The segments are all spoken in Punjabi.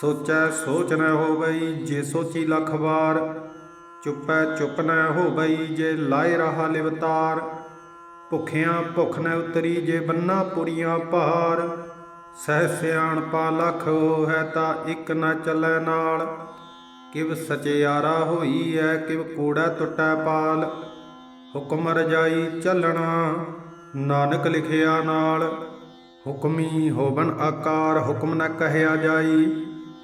ਸੋਚੈ ਸੋਚ ਨ ਹੋਵਈ, ਜੇ ਸੋਚੀ ਲੱਖ ਵਾਰ, ਚੁੱਪੈ ਚੁੱਪ ਨ ਹੋਵਈ, ਜੇ ਲਾਇ ਰਹਾ ਲਿਵਤਾਰ ਭੁਖਿਆਂ ਭੁਖ ਨ ਉਤਰੀ, ਜੇ ਬੰਨਾ ਪੁਰੀਆਂ ਭਾਰ ਸਹਿ ਸਿਆਣ ਪਾ ਲਖ ਹੈ ਤਾਂ ਇੱਕ ਨਾ ਚੱਲੈ ਨਾਲ। ਕਿਵ ਸਚਿਆਰਾ ਹੋਈ ਐ ਕਿਵ ਕੂੜਾ ਟੁੱਟੈ ਪਾਲ, ਹੁਕਮ ਰਜਾਈ ਚੱਲਣਾ, ਨਾਨਕ ਲਿਖਿਆ ਨਾਲ। ਹੁਕਮੀ ਹੋਵਨ ਆਕਾਰ, ਹੁਕਮ ਨਾ ਕਹਿਆ ਜਾਈ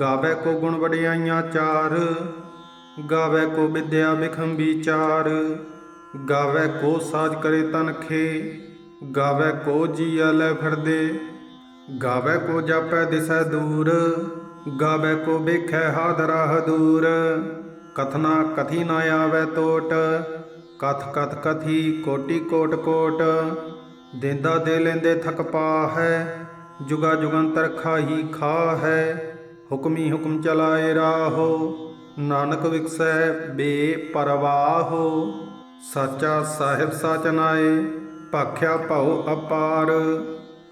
ਗਾਵੇ ਕੋ ਗੁਣ ਵਡਿਆਈਆਂ ਚਾਰ, ਗਾਵੇ ਕੋ ਵਿਦਿਆ ਵਿਖੰ ਵਿਚਾਰ ਗਾਵੇ ਕੋ ਸਾਜ ਕਰੇ ਤਨਖੇ ਗਾਵੇ ਕੋ ਜੀਆ ਲੈ ਫਿਰਦੇ ਗਾਵੇ ਕੋ ਜਾਪੈ ਦਿਸੈ ਦੂਰ, ਗਾਵੇ ਕੋ ਵੇਖੈ ਹਾਦਰਾ ਦੂਰ। ਕਥਨਾ ਕਥੀ ਨਾ ਆਵੇ ਟੋਟ ਕਥ ਕਥ ਕਥੀ ਕੋਟੀ ਕੋਟ ਕੋਟ। ਦੇਂਦਾ ਦੇ ਲੈਂਦੇ ਥਕ ਪਾ ਹੈ ਜੁਗਾ ਜੁਗੰਤਰ ਖਾਹੀ ਖਾ ਹੈ ਹੁਕਮੀ ਹੁਕਮ ਚਲਾਏ ਰਾਹੋ, ਨਾਨਕ ਵਿਕਸੈ ਬੇ ਪਰਵਾਹੋ। ਸਾਚਾ ਸਾਹਿਬ ਸਾਚਨਾਏ ਭਾਖਿਆ ਭਉ ਅਪਾਰ।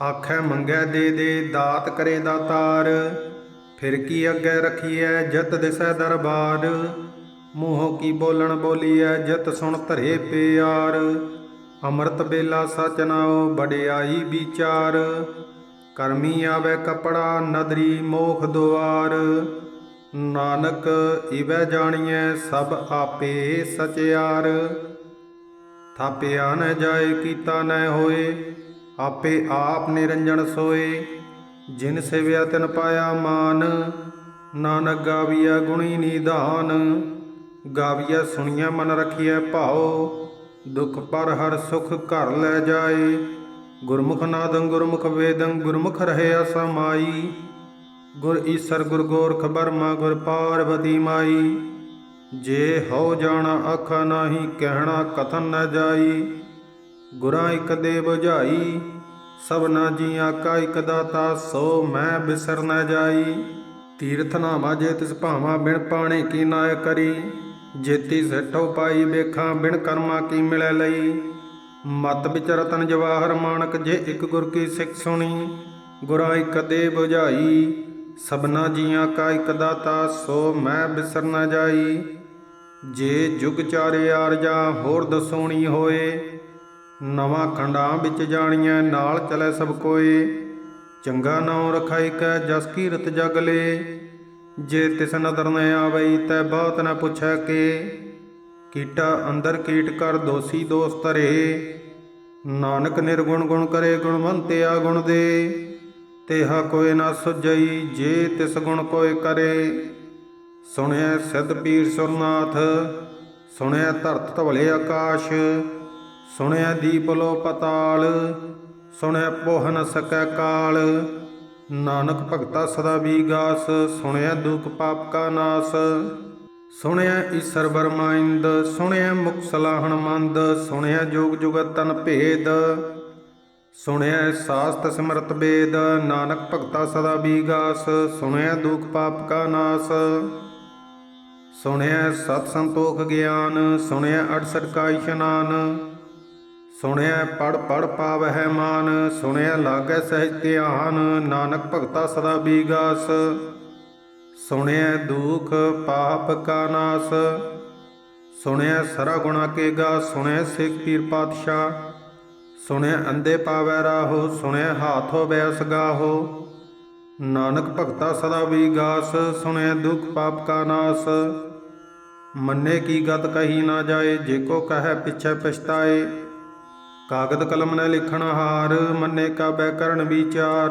ਆਖੈ ਮੰਗੈ ਦੇ ਦੇ ਦਾਤ ਕਰੇ ਦਾਤਾਰ ਫਿਰ ਕੀ ਅੱਗੇ ਰਖੀਐ ਜਤ ਦਿਸੈ ਦਰਬਾਰ। ਮੂੰਹੋਂ ਕੀ ਬੋਲਣ ਬੋਲੀਐ ਜਤ ਸੁਣ ਧਰੇ ਪਿਆਰ। ਅੰਮ੍ਰਿਤ ਬੇਲਾ ਸਚਨਾਓ ਬੜਿਆਈ ਵਿਚਾਰ। ਕਰਮੀ ਆਵੇ ਕਪੜਾ ਨਦਰੀ ਮੋਖ ਦੁਆਰ। ਨਾਨਕ ਇਵੈ ਜਾਣੀਐ ਸਭ ਆਪੇ ਸਚਿਆਰ। ਥਾਪਿਆ ਨ ਜਾਏ ਕੀਤਾ ਨ ਹੋਏ, ਆਪੇ ਆਪ ਨਿਰੰਜਨ ਸੋਏ। ਜਿਨ ਸਿਵਿਆ ਤਿਨ ਪਾਇਆ ਮਾਨ, ਨਾਨਕ ਗਾਵੀਆ ਗੁਣੀ ਨਿਧਾਨ। ਗਾਵੀਆ ਸੁਣੀਆ ਮਨ ਰਖੀਐ ਭਾਉ, ਦੁਖ ਪਰ ਹਰ ਸੁਖ ਘਰ ਲੈ ਜਾਏ। ਗੁਰਮੁਖ ਨਾਦੰ ਗੁਰਮੁਖ ਵੇਦੰ, ਗੁਰਮੁਖ ਰਹਿਆ ਸਮਾਈ ਗੁਰ ਈਸਰ ਗੁਰ ਗੋਰਖ ਬਰਮਾ ਗੁਰ ਪਾਰਵਤੀ ਮਾਈ। ਜੇ ਹਉ ਜਾਣਾ ਆਖਾ ਨਾਹੀ, ਕਹਿਣਾ ਕਥਨ ਨ ਜਾਈ। ਗੁਰਾਂ ਇਕ ਦੇ 부ਝਾਈ ਸਭਨਾ ਜੀਆਂ ਕਾ ਇਕ ਦਾਤਾ, ਸੋ ਮੈਂ ਬਿਸਰ ਨ ਜਾਈ। ਤੀਰਥ ਨਾਮਾ ਜੇ ਤਿਸ ਭਾਵਾ, ਬਿਨ ਪਾਣੇ ਕੀ ਨਾਇ ਕਰੀ। ਜੇਤੀ ਸੇਠੋ ਪਾਈ ਵੇਖਾਂ, ਬਿਨ ਕਰਮਾ ਕੀ ਮਿਲੈ ਲਈ। ਮਤ ਵਿਚ ਰਤਨ ਜਵਾਹਰ ਮਾਨਕ ਜੇ ਇੱਕ ਗੁਰ ਕੀ ਸਿੱਖ ਸੁਣੀ, ਗੁਰਾਂ ਇਕ ਦੇ 부ਝਾਈ ਸਭਨਾ ਜੀਆਂ ਕਾ ਇਕ ਦਾਤਾ, ਸੋ ਮੈਂ ਬਿਸਰ ਨ ਜਾਈ। ਜੇ ਜੁਗ ਚਾਰੇ ਆਰਜਾ ਹੋਰ ਦਸੋਣੀ ਹੋਏ, ਨਵਾਂ ਖੰਡਾਂ ਵਿੱਚ ਜਾਣੀਆਂ ਨਾਲ ਚਲੇ ਸਭ ਕੋਏ। ਚੰਗਾ ਨਾਉ ਰਖਾਈ ਕੈ ਜਸ ਕੀਰਤ ਜਗ ਲੇ, ਜੇ ਤਿਸ ਨਦਰ ਨ ਆਵਈ, ਤੈ ਬਹੁਤ ਨ ਪੁੱਛੈ ਕੇ। ਕੀਟਾ ਅੰਦਰ ਕੀਟ ਕਰ ਦੋਸੀ ਦੋਸਤ ਰੇ ਨਾਨਕ ਨਿਰਗੁਣ ਗੁਣ ਕਰੇ ਗੁਣਵੰਤਿਆ ਗੁਣ ਦੇ। ਤੇਹਾ ਕੋਇ ਨਾ ਸੁਜਈ ਜੇ ਤਿਸ ਗੁਣ ਕੋਇ ਕਰੇ। ਸੁਣਿਆ ਸਿੱਧ ਪੀਰ ਸੁਰਨਾਥ ਸੁਣਿਆ ਧਰਤ ਧਵਲੇ ਆਕਾਸ਼ ਸੁਣਿਆ ਦੀਪ ਲੋ ਪਤਾਲ ਸੁਣਿਆ ਪੋਹ ਨ ਸਕੈ ਕਾਲ। ਨਾਨਕ ਭਗਤਾ ਸਦਾ ਵੀਗਾਸ ਸੁਣਿਆ ਦੁਖ ਪਾਪ ਕਾ ਨਾਸ। ਸੁਣਿਆ ਈਸਰ ਬਰਮਾਇੰਦ ਸੁਣਿਆ ਮੁਖ ਸਲਾਹਣ ਮੰਦ, ਸੁਣਿਆ ਜੋਗ ਜੁਗਤ ਤਨ ਭੇਦ। ਸੁਣਿਆ ਸਾਸਤ ਸਿਮਰਤ ਵੇਦ ਨਾਨਕ ਭਗਤਾ ਸਦਾ ਵੀਗਾਸ ਸੁਣਿਆ ਦੁਖ ਪਾਪ ਕਾ ਨਾਸ। ਸੁਣਿਆ ਸਤ ਸੰਤੋਖ ਗਿਆਨ, ਸੁਣਿਆ ਅੜਸਠ ਕਾ ਇਸ਼ਨਾਨ। ਸੁਣਿਆ ਪੜ ਪੜ ਪਾਵਹਿ ਮਾਨ, ਸੁਣਿਆ ਲਾਗੈ ਸਹਿਜ ਧਿਆਨ, ਨਾਨਕ ਭਗਤਾ ਸਦਾ ਬੀਗਾਸ। ਸੁਣਿਆ ਦੁਖ ਪਾਪ ਕਾ ਨਾਸ ਸੁਣਿਆ ਸਰਾ ਗੁਣਾ ਕੇ ਗਾ ਸੁਣਿਆ ਸਿੱਖ ਪੀਰ ਪਾਤਸ਼ਾਹ ਸੁਣਿਆ ਅੰਦੇ ਪਾਵੈ ਰਾਹੋ ਸੁਣਿਆ ਹਾਥ ਹੋਵੇ ਅਸਗਾਹੋ ਨਾਨਕ ਭਗਤਾ ਸਦਾ ਵਿਗਾਸ ਸੁਣਿਆ ਦੁਖ ਪਾਪ ਕਾ ਨਾਸ। ਮੰਨੇ ਕੀ ਗਤ ਕਹੀ ਨਾ ਜਾਏ, ਜੇ ਕੋ ਕਹੈ ਪਿਛੈ ਪਛਤਾਏ। ਕਾਗਦ ਕਲਮ ਨੇ ਲਿਖਣ ਹਾਰ, ਮੰਨੇ ਕਾ ਬੈਕਰਨ ਵਿਚਾਰ।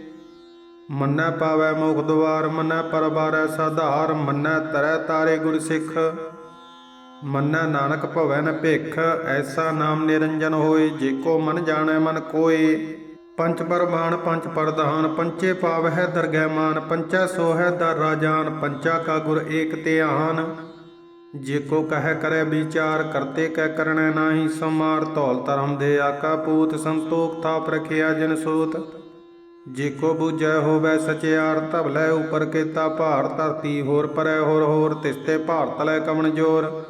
ਮੰਨੈ ਪਾਵੈ ਮੁਖ ਦੁਆਰ, ਮੰਨੈ ਪਰਬਾਰੈ ਸਾਧਾਰ, ਮੰਨੈ ਤਰੈ ਤਾਰੇ ਗੁਰ ਸਿੱਖ। ਮੰਨੈ ਨਾਨਕ ਭਵੈ ਨ ਭਿਖ, ਐਸਾ ਨਾਮ ਨਿਰੰਜਨ ਹੋਏ, ਜੇ ਕੋ ਮਨ ਜਾਣੈ ਮਨ ਕੋਏ। ਪੰਚ ਪਰਮਾਨ, ਪੰਚ ਪਰਧਾਨ, ਪੰਚੇ ਪਾਵਹਿ ਦਰਗਹਿ ਮਾਨ, ਪੰਚੈ ਸੋਹੈ ਦਰ ਰਾਜਾਨ, ਪੰਚਾ ਕਾ ਗੁਰ ਏਕ ਧਿਆਨ। ਜੇ ਕੋ ਕਹੈ ਕਰੈ ਵਿਚਾਰ, ਕਰਤੇ ਕੈ ਕਰਣੈ ਨਾਹੀ ਸਮਾਰ ਧੌਲ ਧਰਮ ਦੇ ਆਕਾ ਪੂਤ ਸੰਤੋਖ, ਥਾਪ ਰਖਿਆ ਜਨ ਸੋਤ। ਜੇ ਕੋ ਬੂਝੈ ਹੋਵੈ ਸਚਿਆਰ ਧਵਲੇ ਉਪਰ ਕੇਤਾ ਭਾਰ, ਧਰਤੀ ਹੋਰ ਪਰੈ ਹੋਰ ਹੋਰ ਤਿਸਤੇ ਭਾਰਤ ਲੈ ਕਵਣ ਜੋਰ।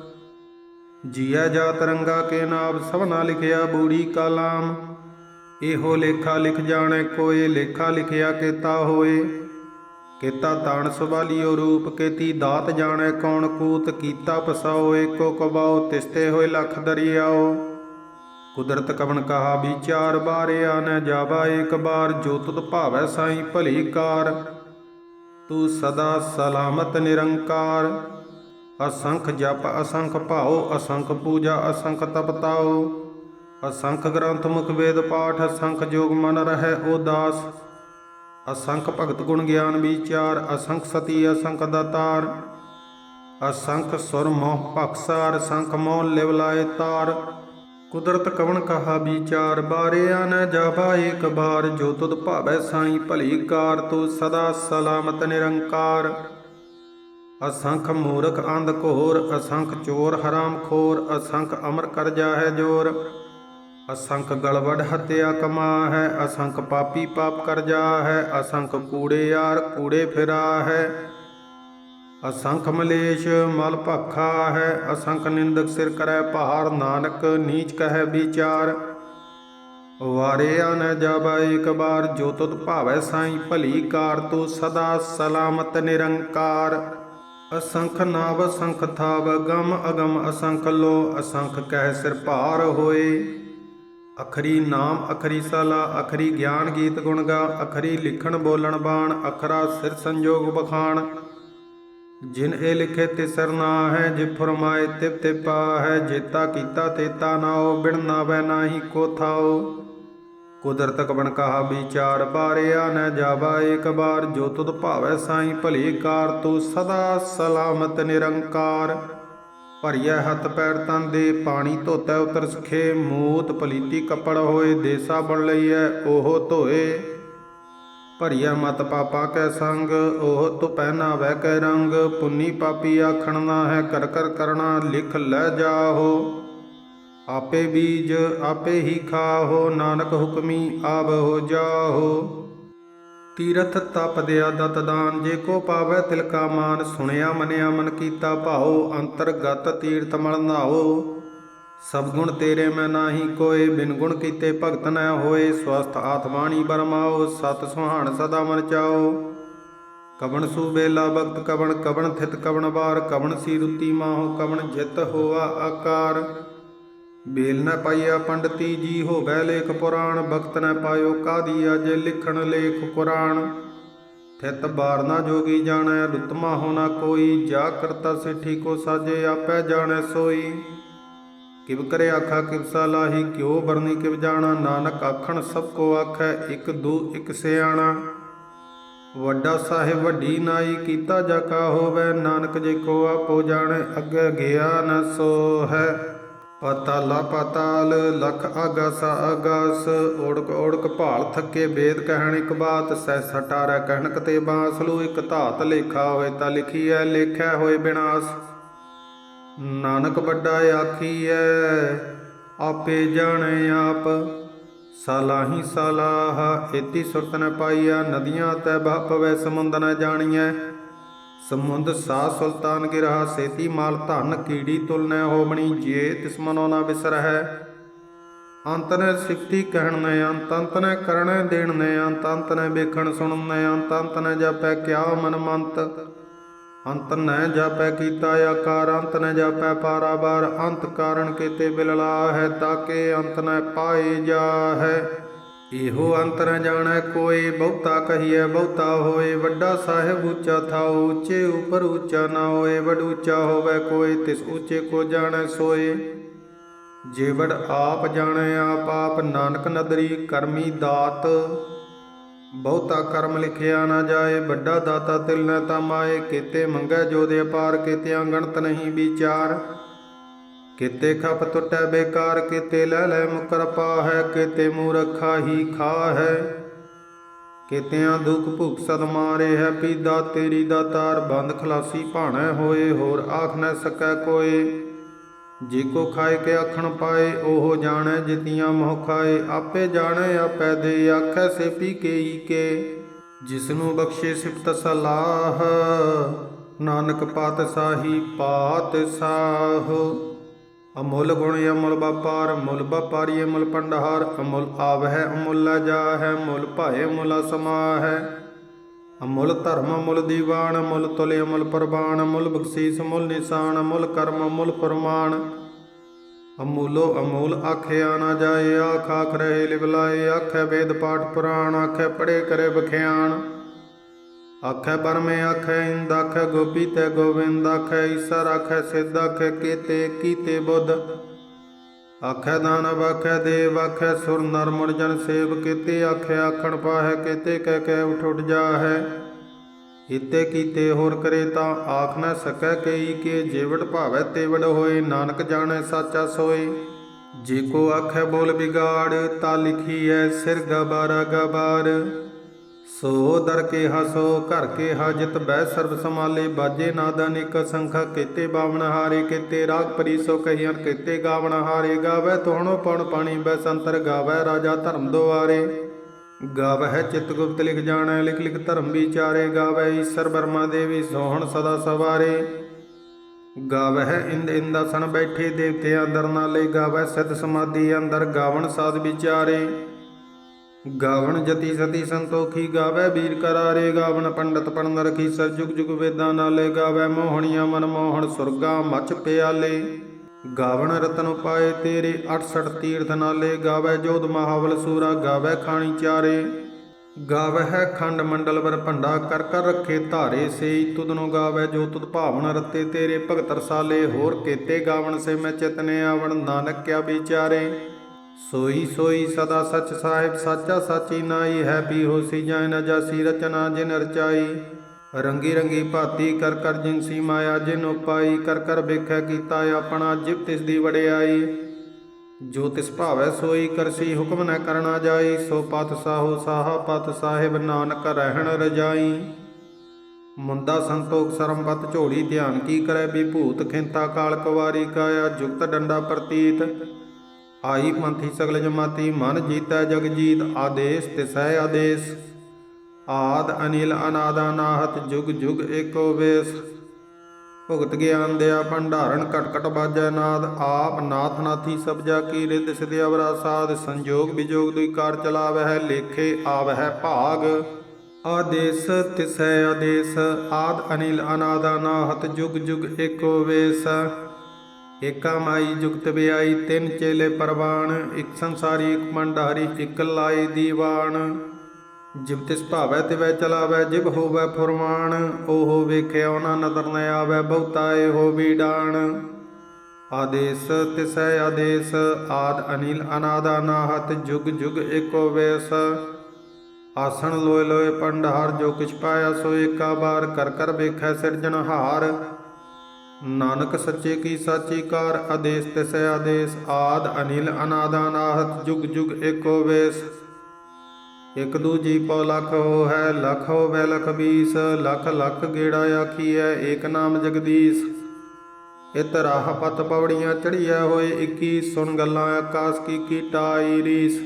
ਜੀਆ ਜਾਤ ਰੰਗਾ ਕੇ ਨਾਮ, ਸਭਨਾ ਲਿਖਿਆ ਬੂੜੀ ਕਲਾਮ। ਇਹੋ ਲੇਖਾ ਲਿਖ ਜਾਣੈ ਕੋਏ, ਲੇਖਾ ਲਿਖਿਆ ਕੇਤਾ ਹੋਏ। ਕੀਤਾ ਤਾਣ ਸੁਭਾਲੀਓ ਰੂਪ, ਕੇਤੀ ਦਾਤ ਜਾਣੈ ਕੌਣ ਕੂਤ, ਕੀਤਾ ਪਸਾਓ ਏਕੋ ਕਬਾਓ ਤਿਸਤੇ ਹੋਏ ਲਖ ਦਰਿਆਓ। ਕੁਦਰਤ ਕਵਨ ਕਹਾ ਵਿਚਾਰ, ਬਾਰਿਆ ਨ ਜਾਵਾ ਏਕ ਬਾਰ, ਜੋ ਤੁਧ ਭਾਵੈ ਸਾਈ ਭਲੀ ਕਾਰ। ਤੂੰ ਸਦਾ ਸਲਾਮਤ ਨਿਰੰਕਾਰ। ਅਸੰਖ ਜਪ, ਅਸੰਖ ਭਾਉ, ਅਸੰਖ ਪੂਜਾ, ਅਸੰਖ ਤਪਤਾਉ ਅਸੰਖ ਗ੍ਰੰਥ ਮੁਖ ਵੇਦ ਪਾਠ, ਅਸੰਖ ਜੋਗ ਮਨ ਰਹਿ ਉਦਾਸ ਅਸੰਖ ਭਗਤ ਗੁਣ ਗਿਆਨ ਵਿਚਾਰ, ਅਸੰਖ ਸਤੀ, ਅਸੰਖ ਦਾਤਾਰ। ਅਸੰਖ ਸੁਰ ਮੋਹ ਭਖਸਾਰ ਸੰਖ ਮੋਹ ਲਿਵ ਲਾਏ ਤਾਰ। ਕੁਦਰਤ ਕਵਣ ਕਹਾ ਵਿਚਾਰ, ਬਾਰਿਆ ਨ ਜਾਵਾ ਏਕ ਬਾਰ, ਜੋ ਤੁਧ ਭਾਵੈ ਸਾਈ ਭਲੀ ਕਾਰ, ਤੂੰ ਸਦਾ ਸਲਾਮਤ ਨਿਰੰਕਾਰ। ਅਸੰਖ ਮੂਰਖ ਅੰਧ ਘੋਰ, ਅਸੰਖ ਚੋਰ ਹਰਾਮ ਖੋਰ, ਅਸੰਖ ਅਮਰ ਕਰ ਜਾਹੈ ਜੋਰ। ਅਸੰਖ ਗਲਵੜ ਹਤਿਆ ਕਮਾ ਹੈ ਅਸੰਖ ਪਾਪੀ ਪਾਪ ਕਰ ਜਾ ਹੈ ਅਸੰਖ ਕੂੜੇ ਯਾਰ ਕੂੜੇ ਫਿਰਾ ਹੈ ਅਸੰਖ ਮਲੇਸ਼ ਮਲ ਭਖਾ ਹੈ, ਅਸੰਖ ਨਿੰਦਕ ਸਿਰ ਕਰੈ ਪਹਾੜ, ਨਾਨਕ ਨੀਚ ਕਹੈ ਵਿਚਾਰ। ਵਾਰਿਆ ਨ ਜਾਬਾ ਏਕ ਬਾਰ, ਜੋ ਤੁਧ ਭਾਵੈ ਸਾਈ ਭਲੀ ਕਾਰ, ਤੂੰ ਸਦਾ ਸਲਾਮਤ ਨਿਰੰਕਾਰ। ਅਸੰਖ ਨਾਵ ਸੰਖ ਥਾਵ, ਗਮ ਅਗਮ ਅਸੰਖ ਲੋ, ਅਸੰਖ ਕਹਿ ਸਿਰ ਭਾਰ ਹੋਏ। ਅਖਰੀ ਨਾਮ ਅਖਰੀ ਸਲਾ, ਅਖਰੀ ਗਿਆਨ ਗੀਤ ਗੁਣ ਗਾ, ਅਖਰੀ ਲਿਖਣ ਬੋਲਣ ਬਾਣ, ਅਖਰਾ ਸਿਰ ਸੰਜੋਗ ਬਖਾਣ ਜਿਨ ਇਹ ਲਿਖੇ ਤਿਸਰ ਨਾ ਹੈ, ਜੇ ਫਰਮਾਏ ਤਿਪ ਤਿਪਾ ਹੈ, ਜੇਤਾ ਕੀਤਾ ਤੇਤਾ ਨਾਉ ਬਿਨ ਨਾਵੈ ਨਾਹੀ ਕੋ ਥਾਉ। ਕੁਦਰਤ ਕਵਣ ਕਹਾ ਵਿਚਾਰ ਬਾਰਿਆ ਨ ਜਾਵਾ ਏਕ ਬਾਰ, ਜੋ ਤੁਧ ਭਾਵੈ ਸਾਈ ਭਲੀ ਕਾਰ, ਤੂੰ ਸਦਾ ਸਲਾਮਤ ਨਿਰੰਕਾਰ। ਭਰੀਐ ਹੱਥ ਪੈਰ ਤਨ ਦੇ, ਪਾਣੀ ਧੋਤੈ ਉਤਰ ਸਖੇ, ਮੂਤ ਪਲੀਤੀ ਕੱਪੜ ਹੋਏ, ਦੇਸਾ ਬਣ ਲਈਐ, ਉਹ ਧੋਏ। ਭਰੀਆ ਮਤ ਪਾਪਾ ਕੈ ਸੰਗ ਉਹ ਤੁ ਪਹਿਨਾ ਵੈ ਕੈ ਰੰਗ, ਪੁੰਨੀ ਪਾਪੀ ਆਖਣ ਨਾ ਹੈ ਕਰ ਕਰ ਕਰਣਾ, ਲਿਖ ਲੈ ਜਾਹੋ। ਆਪੇ ਬੀਜ ਆਪੇ ਹੀ ਖਾਹੋ, ਨਾਨਕ ਹੁਕਮੀ ਆਬ ਹੋ ਜਾਹੋ। ਤੀਰਥ ਤਪ ਦਿਆ ਦਤ ਦਾਨ, ਜੇ ਕੋ ਪਾਵੈ ਤਿਲ ਕਾ ਮਾਨ, ਸੁਣਿਆ ਮਨਿਆ ਮਨ ਕੀਤਾ ਭਾਉ, ਅੰਤਰਗਤ ਤੀਰਥ ਮਲ ਨਾਓ ਸਭ ਗੁਣ ਤੇਰੇ ਮੈਂ ਨਾਹੀ ਕੋਏ, ਬਿਨ ਗੁਣ ਕੀਤੇ ਭਗਤ ਨ ਹੋਏ। ਸਵਸਥ ਆਤਮਾਣੀ ਬਰਮਾਓ, ਸਤ ਸੁਹਾਣ ਸਦਾ ਮਨ ਚਾਓ। ਕਵਣ ਸੂਬੇਲਾ ਭਗਤ, ਕਵਣ ਕਵਣ ਥਿਤ, ਕਵਣ ਬਾਰ ਕਵਣ ਸੀ ਰੁਤੀ ਮਾਹੋ, ਕਵਣ ਜਿਤ ਹੋਆ ਆਕਾਰ। ਬੇਲ ਨ ਪਾਈਆ ਪੰਡਤੀ, ਜੀ ਹੋਵੇ ਲੇਖ ਪੁਰਾਣ। ਭਗਤ ਨ ਪਾਇਓ ਕਾਦੀ ਅਜ ਲਿਖਣ ਲੇਖ ਕੁਰਾਨ ਥਿਤ ਬਾਰ ਨਾ ਜੋਗੀ ਜਾਣੈ ਲੁਤਮਾ ਹੋਣਾ ਕੋਈ। ਜਾ ਕਰਤਾ ਸਿੱਠੀ ਕੋ ਸਾਜੇ, ਆਪੈ ਜਾਣੈ ਸੋਈ। ਕਿਵ ਕਰੇ ਆਖਾ ਕਿਵ ਸਲਾਹੀ ਕਿਉ ਬਰਨੀ ਕਿਵ ਜਾਣਾ? ਨਾਨਕ ਆਖਣ, ਸਭ ਕੋ ਆਖੈ, ਇਕ ਦੂ, ਇਕ ਸਿਆਣਾ। ਵੱਡਾ ਸਾਹਿਬ ਵੱਡੀ ਨਾਈ, ਕੀਤਾ ਜਾ ਕਾ ਹੋਵੇ, ਨਾਨਕ ਜੇ ਕੋ ਆਪੋ ਜਾਣੈ, ਅੱਗੇ ਗਿਆ ਨ ਸੋ ਹੈ ਪਤਾਲਾ ਪਤਾਲ, ਲਖ ਆਗਾਸ ਆਗਾਸ, ਓੜਕ ਓੜਕ ਭਾਲ ਥੱਕੇ ਵੇਦ ਕਹਿਣ ਇੱਕ ਬਾਤ, ਸਹਿ ਸਟਾਰੈ ਕਹਿਣਕ ਤੇ ਬਾਂਸ, ਲੂ ਇੱਕ ਧਾਤ ਲੇਖਾ ਹੋਏ ਤਾਂ ਲਿਖੀਐ, ਲੇਖੈ ਹੋਏ ਬਿਨਾਸ਼। ਨਾਨਕ ਵੱਡਾ ਆਖੀਐ, ਆਪੇ ਜਾਣੇ ਆਪ। ਸਾਲਾਹੀ ਸਾਲਾਹ ਏਤੀ ਸੁਰਤ ਨ ਪਾਈਆ ਨਦੀਆਂ ਤੈ ਬਹ ਪਵੈ ਸਮੁੰਦ ਨ ਜਾਣੀਐ। ਸਮੁੰਦ ਸਾ ਸੁਲਤਾਨ ਗਿਰਹਾ, ਸੇਤੀ ਮਾਲ ਧਨ ਕੀੜੀ ਤੁਲ ਤੁਲਨੈ ਹੋਵਣੀ, ਜੇ ਤਿਸ ਮਨੋ ਨਾ ਵਿਸਰਹਿ ਅੰਤ ਨੇ ਸਿਫਤੀ ਕਹਿਣ ਨੇ ਅੰਤ ਅੰਤ ਨੇ ਕਰਣੇ ਦੇਣ ਨੇ ਅੰਤ ਅੰਤ ਨੇ ਵੇਖਣ ਸੁਣਨ ਨੇ ਅੰਤ ਅੰਤ ਨੇ ਜਪੈ ਕਿਆ ਮਨ ਮੰਤ। ਅੰਤ ਨੈ ਜਾਪੈ ਕੀਤਾ ਆਕਾਰ, ਅੰਤ ਨੈ ਜਾਪੈ ਪਾਰਾਵਾਰ, ਅੰਤ ਕਾਰਨ ਕੀਤੇ ਬਿਲਲਾ ਹੈ ਤਾਕੇ ਅੰਤ ਨੈ ਪਾਏ ਜਾ ਹੈ ਇਹੋ ਅੰਤ ਨ ਜਾਣੈ, ਕੋਈ ਬਹੁਤਾ ਕਹੀਐ, ਬਹੁਤਾ ਹੋਏ, ਵੱਡਾ ਸਾਹਿਬ ਉੱਚਾ ਥਾਉ, ਉੱਚੇ ਉਪਰ ਉੱਚਾ ਨਾ ਹੋਏ, ਵਡ ਉੱਚਾ ਹੋਵੇ ਕੋਈ, ਤਿਸ ਉੱਚੇ ਕੋ ਜਾਣੈ ਸੋਏ। ਜੇ ਵਡ ਆਪ ਜਾਣੈ, ਆਪ ਆਪ ਨਾਨਕ ਨਦਰੀ ਕਰਮੀ ਦਾਤ। ਬਹੁਤਾ ਕਰਮ ਲਿਖਿਆ ਨਾ ਜਾਏ, ਵੱਡਾ ਦਾਤਾ ਤਿਲ ਨ ਤਮਾਏ ਕੀਤੇ ਮੰਗੈ ਜੋ ਦੇ ਅਪਾਰ, ਕੀਤੇ ਅਗਣਤ ਨਹੀਂ ਵਿਚਾਰ। ਕਿਤੇ ਖਪ ਟੁੱਟੈ ਬੇਕਾਰ, ਕਿਤੇ ਲੈ ਲੈ ਮੁਕਰ ਪਾਹੈ, ਕਿਤੇ ਮੂਰਖਾ ਹੀ ਖਾਹੈ। ਕਿਤਿਆਂ ਦੁਖ ਭੁਖ ਸਦ ਮਾਰੇ ਹੈ, ਪੀਦਾ ਤੇਰੀ ਦਾਤਾਰ ਬੰਦ ਖਲਾਸੀ ਭਾਣਾ ਹੋਏ, ਹੋਰ ਆਖ ਨਾ ਸਕੈ ਕੋਏ। ਜੇ ਕੋ ਖਾਏ ਕੇ ਆਖਣ ਪਾਏ, ਉਹ ਜਾਣੈ ਜਿਤੀਆਂ ਮੋਹ ਖਾਏ। ਆਪੇ ਜਾਣੈ, ਆਪੇ ਦੇ ਆਖੈ, ਸੇ ਪੀ ਕੇ ਈ ਕੇ। ਜਿਸ ਨੂੰ ਬਖਸ਼ੇ ਸਿਫਤ ਸਲਾਹ, ਨਾਨਕ ਪਾਤਸ਼ਾਹੀ ਪਾਤਸ਼ਾਹ ਅਮੁੱਲ ਗੁਣ ਅਮੁੱਲ ਵਪਾਰ ਮੁੱਲ ਵਪਾਰੀ ਅਮੁੱਲ ਪੰਡਹਾਰ ਅਮੁੱਲ ਆਵਹਿ, ਅਮੁੱਲ ਲੈ ਜਾਹੈ ਮੁੱਲ ਭਾਏ ਮੁੱਲ ਸਮਾਹੈ। ਅਮੁੱਲ ਧਰਮ, ਅਮੁੱਲ ਦੀਵਾਨ, ਅਮੁੱਲ ਤੁਲ, ਅਮੁੱਲ ਪ੍ਰਵਾਨ, ਅਮੁੱਲ ਬਖਸ਼ੀਸ, ਅਮੁੱਲ ਨਿਸ਼ਾਨ, ਅਮੁੱਲ ਕਰਮ, ਅਮੁੱਲ ਫਰਮਾਨ। ਅਮੂਲੋ ਅਮੂਲ ਆਖਿਆ ਨਾ ਜਾਏ, ਆਖ ਆਖ ਰਹੇ ਲਿਵਲਾਏ ਆਖੇ ਵੇਦ ਪਾਠ ਪੁਰਾਣ, ਆਖੇ ਪੜੇ ਕਰੇ ਬਖਿਆਣ ਆਖੇ ਪਰਮੇ, ਆਖੇ ਇੰਦ, ਆਖੇ ਗੋਪੀ ਤੇ ਗੋਵਿੰਦ, ਆਖੇ ਈਸਰ, ਆਖੇ ਸਿੱਧ, ਆਖੇ ਕੀਤੇ ਕੀਤੇ ਬੁੱਧ। ਆਖੈ ਦਾਨਵ ਆਖੇ ਦੇਵ, ਆਖੈ ਸੁਰ ਨਰ ਮੁਰ ਜਨ ਸੇਵ ਕੀਤੇ, ਆਖੇ ਆਖਣ ਪਾਹੈ ਕੀਤੇ, ਕਹਿ ਕਹਿ ਉਠ ਉਠ ਜਾਹੈ। ਇਤੇ ਕੀਤੇ ਹੋਰ ਕਰੇ ਤਾਂ ਆਖ ਨਾ ਸਕੈ ਕਈ ਕੇ ਜੇਵੜ ਭਾਵੈ ਤੇਵੜ ਹੋਏ, ਨਾਨਕ ਜਾਣੈ ਸਾਚਾ ਸੋਏ। ਜੇ ਕੋ ਆਖੈ ਬੋਲ ਬਿਗਾੜ, ਤਾ ਲਿਖੀ ਐ ਸਿਰ ਗਬਾਰਾ ਗਬਾਰ। ਸੋ ਦਰ ਕੇ ਹਸੋ, ਘਰ ਕੇ ਹਾਜਤ ਬੈ ਸਰਬ ਸਮਾਲੇ ਬਾਜੇ ਨਾਦ ਅਨੇਕ ਸੰਖਾ ਕੀਤੇ ਬਾਵਨ ਹਾਰੇ, ਕੀਤੇ ਰਾਗ ਪਰੀਸੋ ਕਹੀਆਂ, ਕੀਤੇ ਗਾਵਨ ਹਾਰੇ, ਗਾਵੇ ਤੋਹਣੋ ਪਣ ਪਾਣੀ ਬੈ ਸੰਤਰ ਗਾਵੇ ਰਾਜਾ ਧਰਮ ਦੁਆਰੇ। ਗਾਵਹਿ ਚਿਤ ਗੁਪਤ ਲਿਖ ਜਾਣੈ, ਲਿਖ ਲਿਖ ਧਰਮ ਵਿਚਾਰੇ, ਗਾਵੈ ਈਸ਼ਰ ਬਰਮਾ ਦੇਵੀ ਸੋਹਣ ਸਦਾ ਸਵਾਰੇ। ਗਾਵਹਿ ਇੰਦ ਇੰਦਾ ਇੰਦਾਸਨ ਬੈਠੇ ਦੇਵਤੇ ਅੰਦਰ ਨਾਲੇ ਗਾਵੈ ਸਿਧ ਸਮਾਧੀ ਅੰਦਰ ਗਾਵਣ ਸਾਧ ਵਿਚਾਰੇ। ਗਾਵਣ ਜਤੀ ਸਤੀ ਸੰਤੋਖੀ ਗਾਵੈ ਵੀਰ ਕਰਾਰੇ ਗਾਵਣ ਪੰਡਤ ਪੜਨ ਰਖੀ ਸਰ ਜੁਗ ਜੁਗ ਵੇਦਾਂ ਨਾਲੇ ਗਾਵੈ ਮੋਹਣੀਆਂ ਮਨ ਮੋਹਣ ਸੁਰਗਾ ਮਚ ਪਿਆਲੇ। ਗਾਵਣ ਰਤਨ ਪਾਏ ਤੇਰੇ 68 ਤੀਰਥ ਨਾਲੇ ਗਾਵੈ ਜੋਧ ਮਹਾਵਲ ਸੂਰਾ ਗਾਵੈ ਖਾਣੀ ਚਾਰੇ। ਗਾਵਹਿ ਖੰਡ ਮੰਡਲ ਵਰ ਭੰਡਾ ਕਰ ਕਰ ਰੱਖੇ ਧਾਰੇ ਸੇਈ ਤੁਧਨੋ ਗਾਵੈ ਜੋ ਤੁਧ ਭਾਵਨ ਰਤੇ ਤੇਰੇ ਭਗਤ ਰਸਾਲੇ ਹੋਰ ਕੇਤੇ ਗਾਵਣ ਸੇ ਮੈਂ ਚਿਤਨੇ ਆਵਣ ਨਾਨਕ ਕਿਆ ਵਿਚਾਰੇ। ਸੋਈ ਸੋਈ ਸਦਾ ਸਚ ਸਾਹਿਬ, ਸਾਚਾ ਸਾਚੀ ਨਾਈ ਹੈ ਪੀ ਹੋਸੀ ਜਾਇ ਨ ਜਾਸੀ, ਰਚਨਾ ਜਿਨ ਰਚਾਈ। ਰੰਗੀ ਰੰਗੀ ਭਾਤੀ ਕਰ ਕਰ ਜਿਨਸੀ ਮਾਇਆ, ਜਿਨ ਉਪਾਈ, ਕਰ ਕਰ ਵੇਖੈ ਕੀਤਾ ਆਪਣਾ ਜਿਵ ਤਿਸ ਦੀ ਵਡਿਆਈ। ਜੋ ਤਿਸ ਭਾਵੈ ਸੋਈ ਕਰਸੀ ਹੁਕਮ ਨ ਕਰਨਾ ਜਾਈ। ਸੋ ਪਤ ਸਾਹੋ ਸਾਹਾ, ਪਤ ਸਾਹਿਬ ਨਾਨਕ ਰਹਿਣ ਰਜਾਈ। ਮੁੰਦਾ ਸੰਤੋਖ ਸਰਮਪਤ ਝੋੜੀ ਧਿਆਨ ਕੀ ਕਰੈ ਵਿਭੂਤ ਖਿੰਤਾ ਕਾਲ ਕਵਾਰੀ ਕਾਇਆ, ਜੁਗਤ ਡੰਡਾ ਪ੍ਰਤੀਤ। ਆਈ ਪੰਥੀ ਸਗਲ ਜਮਾਤੀ, ਮਨ ਜੀਤੈ ਜਗ ਜੀਤ, ਆਦੇਸ਼ ਤਿਸੈ ਆਦੇਸ਼। ਆਦ ਅਨਿਲ ਅਨਾਦਾ ਨਾਹਤ, ਜੁਗ ਜੁਗ ਏਕੋ ਵੇਸ। ਭੁਗਤ ਗਿਆਨ ਦਿਆ ਭੰਡਾਰਨ ਕਟ ਬਾਜੈ ਨਾਦ। ਆਪ ਨਾਥ ਨਾਥੀ ਸਭ ਜਾ ਕੀ ਰਿੱਧ, ਸਿਧ ਅਵਰਾ ਸਾਧ। ਸੰਜੋਗ ਵਿਜੋਗ ਦੁਇ ਕਾਰ ਚਲਾਵਹਿ, ਲੇਖੇ ਆਵਹਿ ਭਾਗ। ਆਦੇਸ ਤਿਸੈ ਆਦੇਸ। ਆਦ ਅਨਿਲ ਅਨਾਦਾ ਨਾਹਤ, ਜੁਗ ਜੁਗ ਏਕੋ ਵੇਸ। ਏਕਾ ਮਾਈ ਜੁਗਤ ਵਿਆਈ, ਤਿੰਨ ਚੇਲੇ ਪਰਵਾਨ ਇੱਕ ਸੰਸਾਰੀ, ਇੱਕ ਮੰਡਾਰੀ, ਇੱਕ ਲਾਈ ਦੀਵਾਨ। ਜਿਵ ਤਿਸ ਭਾਵੈ, ਤਿਵੈ ਚਲਾਵੈ ਜਿਵ ਹੋਵੈ ਫੁਰਮਾਨ, ਉਹ ਵੇਖਿਆ ਉਹਨਾਂ ਨਦਰ ਨ ਆਵੈ, ਬਹੁਤਾ ਇਹੋ ਵੀਡਾਨ। ਆਦੇਸ ਤਿਸੈ ਆਦੇਸ, ਆਦ ਅਨਿਲ ਅਨਾਦਾ ਨਾਹਤ, ਜੁਗ ਜੁਗ ਏਕੋ ਵੇਸ। ਆਸਣ ਲੋਏ ਲੋਏ ਪੰਡਹਾਰ, ਜੋ ਕਿਛ ਪਾਇਆ ਸੋ ਏਕਾ ਬਾਰ ਕਰ ਕਰ ਵੇਖੈ ਸਿਰਜਣਹਾਰ। ਨਾਨਕ ਸੱਚੇ ਕੀ ਸਾਚੀ ਕਾਰ ਆਦੇਸ ਤਿਸੈ ਆਦੇਸ, ਆਦ ਅਨਿਲ ਅਨਾਦਾ ਜੁਗ ਜੁਗ ਏਕੋ ਵੇਸ। ਇਕ ਦੂਜੀ ਪਉ ਲਖ ਹੋ ਹੈ ਲਖ ਹੋਵੇ ਲਖ ਬੀਸ, ਲਖ ਲਖ ਗੇੜਾ ਆਖੀਐ, ਏਕ ਨਾਮ ਜਗਦੀਸ਼। ਇਤ ਰਾਹ ਪਤ ਪਵੜੀਆਂ ਚੜੀਐ ਹੋਏ 21 ਸੁਣ ਗੱਲਾਂ ਆਕਾਸ ਕੀ ਕੀਟਾਈ ਰੀਸ।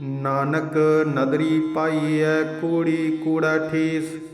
ਨਾਨਕ ਨਦਰੀ ਪਾਈਐ, ਕੂੜੀ ਕੂੜਾ ਠੀਸ।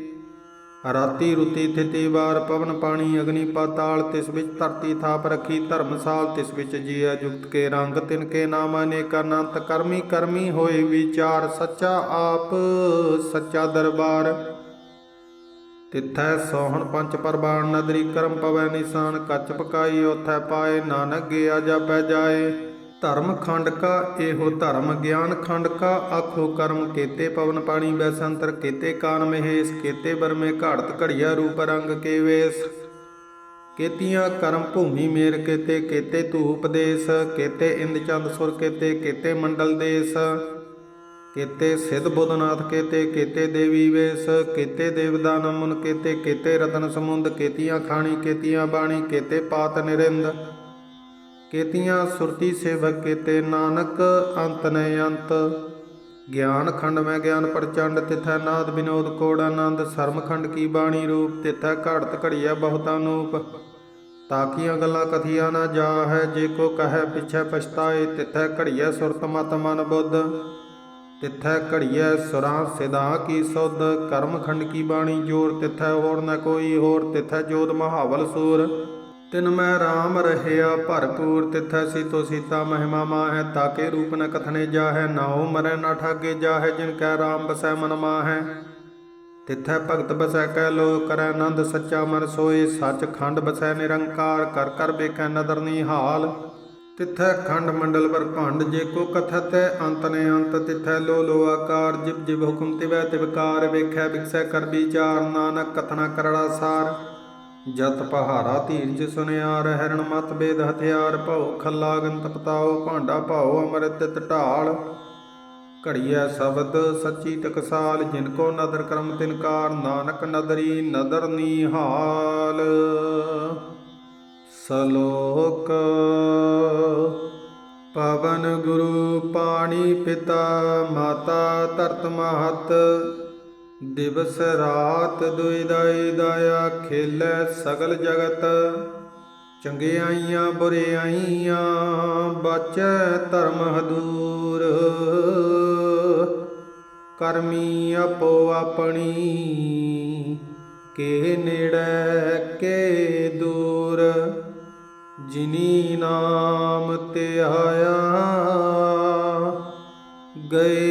ਰਾਤੀ ਰੁਤੀ ਥਿਤੀ ਵਾਰ ਪਵਨ ਪਾਣੀ, ਅਗਨੀ ਪਾਤਾਲ, ਤਿਸ ਵਿੱਚ ਧਰਤੀ ਥਾਪ ਰੱਖੀ, ਧਰਮਸਾਲ ਤਿਸ ਵਿੱਚ ਜੀਆ ਜੁਗਤ ਕੇ ਰੰਗ, ਤਿਨ ਕੇ ਨਾਮ ਅਨੇਕ ਅਨੰਤ, ਕਰਮੀ ਕਰਮੀ ਹੋਏ ਵਿਚਾਰ, ਸੱਚਾ ਆਪ, ਸੱਚਾ ਦਰਬਾਰ। ਤਿੱਥੈ ਸੋਹਣ ਪੰਜ ਪਰਬਾਣ ਨਦਰੀ ਕਰਮ ਪਵੈ ਨਿਸ਼ਾਨ, ਕੱਚ ਪਕਾਈ ਉਥੈ ਪਾਏ, ਨਾਨਕ ਗਿਆ ਜਾਪੈ ਜਾਏ। ਧਰਮ ਖੰਡ ਕਾ, ਇਹੋ ਧਰਮ ਗਿਆਨ ਖੰਡ ਕਾ। ਆਖੋ ਕਰਮ ਕੇਤੇ ਪਵਨ ਪਾਣੀ, ਬੈਸੰਤਰ ਕੀਤੇ ਕਾਨ ਮਹੇਸ਼। ਕੀਤੇ ਬਰਮੇ ਘਾੜਤ ਘੜੀਆ ਰੂਪ ਰੰਗ ਕੇ ਵੇਸ। ਕੇਤੀਆਂ ਕਰਮ ਭੂਮੀ ਮੇਰ ਕੀਤੇ ਕੀਤੇ ਤੂ ਉਪਦੇਸ਼। ਕੀਤੇ ਇੰਦ ਚੰਦ ਸੁਰ ਕੀਤੇ ਕੀਤੇ ਮੰਡਲ ਦੇਸ। ਕੀਤੇ ਸਿਧ ਬੁੱਧਨਾਥ ਕੀਤੇ ਕੀਤੇ ਦੇਵੀ ਵੇਸ। ਕੀਤੇ ਦੇਵਦਾ ਨਮਨ ਕੀਤੇ ਕੀਤੇ ਰਤਨ ਸਮੁੰਦ। ਕੀਤੀਆਂ ਖਾਣੀ, ਕੀਤੀਆਂ ਬਾਣੀ, ਕੀਤੇ ਪਾਤ ਨਿਰਿੰਦ। ਕੇਤੀਆਂ ਸੁਰਤੀ ਸੇਵਕ ਕੀਤੇ ਨਾਨਕ ਅੰਤ ਨੇ ਅੰਤ। ਗਿਆਨ ਖੰਡ ਮੈਂ ਗਿਆਨ ਪ੍ਰਚੰਡ, ਤਿਥੈ ਨਾਦ ਵਿਨੋਦ ਕੋੜ ਆਨੰਦ। ਸਰਮ ਖੰਡ ਕੀ ਬਾਣੀ ਰੂਪ, ਤਿਥੈ ਘੜਤ ਘੜੀਐ ਬਹੁਤਾ ਨੂਪ। ਤਾਕੀਆਂ ਗੱਲਾਂ ਕਥੀਆਂ ਨਾ ਜਾ ਹੈ ਜੇ ਕੋ ਕਹੈ ਪਿਛੈ ਪਛਤਾਏ, ਤਿਥੈ ਘੜੀਐ ਸੁਰਤ ਮਤ ਮਨ ਬੁੱਧ। ਤਿਥੈ ਘੜੀਐ ਸੁਰਾਂ ਸਿਦਾ ਕੀ ਸੁਧ, ਕਰਮ ਖੰਡ ਕੀ ਬਾਣੀ ਜੋਰ। ਤਿਥੈ ਹੋਰ ਨ ਕੋਈ ਹੋਰ, ਤਿਥੈ ਜੋਤ ਮਹਾਵਲ ਸੂਰ। ਤਿਨ ਮੈਂ RAM ਰਹਿਆ ਭਰਪੂਰ ਤਿਥੈ ਸੀਤੋ ਸੀਤਾ ਮਹਿਮਾ ਮਾਹੈ, ਤਾਕੇ ਰੂਪ ਨ ਕਥਨੇ ਜਾਹੈ, ਨਾਉ ਮਰੈ ਨਾ ਠਾਗੇ ਜਾਹੈ, ਜਿਨ ਕੈ RAM ਬਸੈ ਮਨ ਮਾਹੈ। ਤਿਥੈ ਭਗਤ ਬਸੈ ਕੈ ਲੋ, ਕਰੈ ਆਨੰਦ ਸੱਚਾ ਮਨ ਸੋਏ, ਸੱਚ ਖੰਡ ਬਸੈ ਨਿਰੰਕਾਰ, ਕਰ ਕਰ ਵੇਖੈ ਨਦਰ ਨਿਹਾਲ ਤਿਥੈ ਖੰਡ ਮੰਡਲ ਬਰਭੰਡ ਜੇ ਕੋ ਕਥਤ ਹੈ ਅੰਤ ਨੇ ਅੰਤ। ਤਿਥੈ ਲੋ ਲੋ ਆਕਾਰ ਜਿਬ ਜਿਬ ਹੁਕਮ ਤਿਵੈ ਤਿਵਕਾਰ ਵੇਖੈ ਵਿਖਸੈ ਕਰ ਵਿਚਾਰ, ਨਾਨਕ ਕਥਨਾ ਕਰੜਾ ਸਾਰ। ਜਤ ਪਹਾਰਾ ਧੀਰਜ ਸੁਨਿਆਰ ਹਰਣ ਮਤ ਬੇਦ ਹਥਿਆਰ ਭਉ, ਖੱਲਾ ਗੰਤ ਪਤਾਓ ਭਾਂਡਾ ਭਾਉ, ਅੰਮ੍ਰਿਤ ਢਾਲ। ਘੜੀਐ ਸ਼ਬਦ ਸੱਚੀ ਟਕਸਾਲ, ਜਿਨ ਕੋ ਨਦਰ ਕਰਮ ਤਿਨਕਾਰ ਨਾਨਕ ਨਦਰੀ ਨਦਰ ਨਿਹਾਲ ਸਲੋਕ, ਪਵਨ ਗੁਰੂ ਪਾਣੀ ਪਿਤਾ, ਮਾਤਾ ਧਰਤ ਮਹਤ। ਦਿਵਸ ਰਾਤ ਦੁਇ ਦਾਈ ਦਾਇਆ ਖੇਲੇ ਸਗਲ ਜਗਤ। ਚੰਗਿਆਈਆਂ ਬੁਰਿਆਈਆਂ ਬਚੈ ਧਰਮ ਹਦੂਰ। ਕਰਮੀ ਆਪੋ ਆਪਣੀ, ਕੇ ਨੇੜੇ ਕੇ ਦੂਰ। ਜਿਨੀ ਨਾਮ ਤੇ ਆਇਆ, ਗਏ